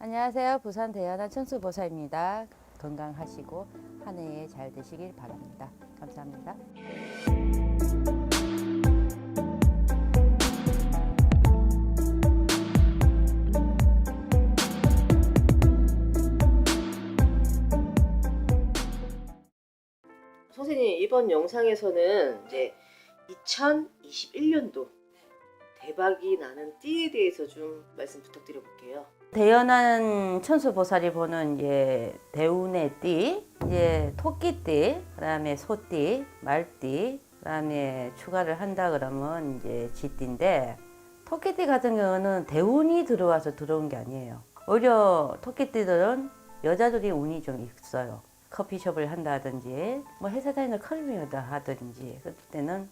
안녕하세요. 부산 대연한 천수보사입니다. 건강하시고 한 해에 잘 되시길 바랍니다. 감사합니다. 선생님 이번 영상에서는 이제 2021년도 대박이 나는 띠에 대해서 좀 말씀 부탁드려 볼게요. 대연한 천수보살이 보는 이제 대운의 띠, 이제 토끼띠, 그다음에 소띠, 말띠, 그다음에 추가를 한다 그러면 이제 쥐띠인데 토끼띠 같은 경우는 대운이 들어와서 들어온 게 아니에요. 오히려 토끼띠들은 여자들이 운이 좀 있어요. 커피숍을 한다든지 뭐 회사 다니는 클리어다 하든지 그때는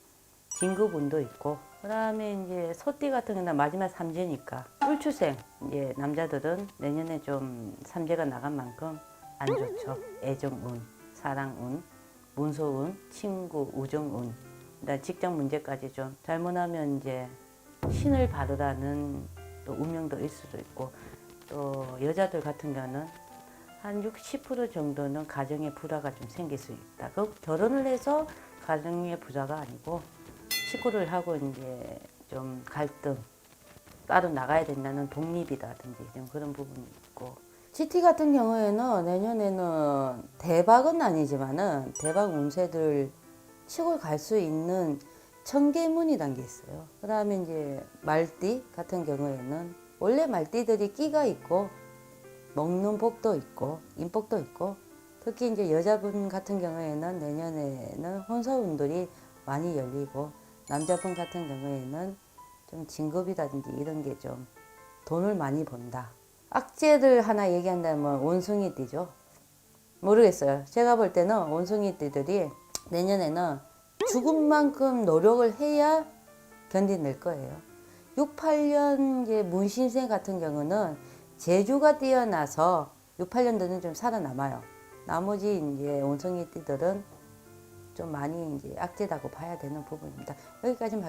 진급운도 있고 그다음에 이제 소띠 같은 경우는 마지막 삼재니까 꿀출생 이제 남자들은 내년에 좀 삼재가 나간 만큼 안 좋죠 애정운 사랑운 문서운 친구 우정운 그다음 직장 문제까지 좀 잘못하면 이제 신을 바르라는 또 운명도 있을 수도 있고 또 여자들 같은 경우는 한 60% 정도는 가정의 불화가 좀 생길 수 있다. 그 결혼을 해서 가정의 불화가 아니고 시구를 하고 이제 좀 갈등 따로 나가야 된다는 독립이라든지 좀 그런 부분이 있고 GT 같은 경우에는 내년에는 대박은 아니지만은 대박 운세들 치고 갈수 있는 청계문이란 게 있어요. 그 다음에 이제 말띠 같은 경우에는 원래 말띠들이 끼가 있고 먹는 복도 있고 인복도 있고 특히 이제 여자분 같은 경우에는 내년에는 혼사운들이 많이 열리고 남자분 같은 경우에는 좀 진급이라든지 이런 게 좀 돈을 많이 번다. 악재를 하나 얘기한다면 원숭이 띠죠. 모르겠어요. 제가 볼 때는 원숭이 띠들이 내년에는 죽은 만큼 노력을 해야 견뎌낼 거예요. 68년 이제 문신생 같은 경우는 재주가 뛰어나서 68년도는 좀 살아남아요. 나머지 이제 원숭이 띠들은 좀 많이 이제 악재다고 봐야 되는 부분입니다. 여기까지 하겠습니다.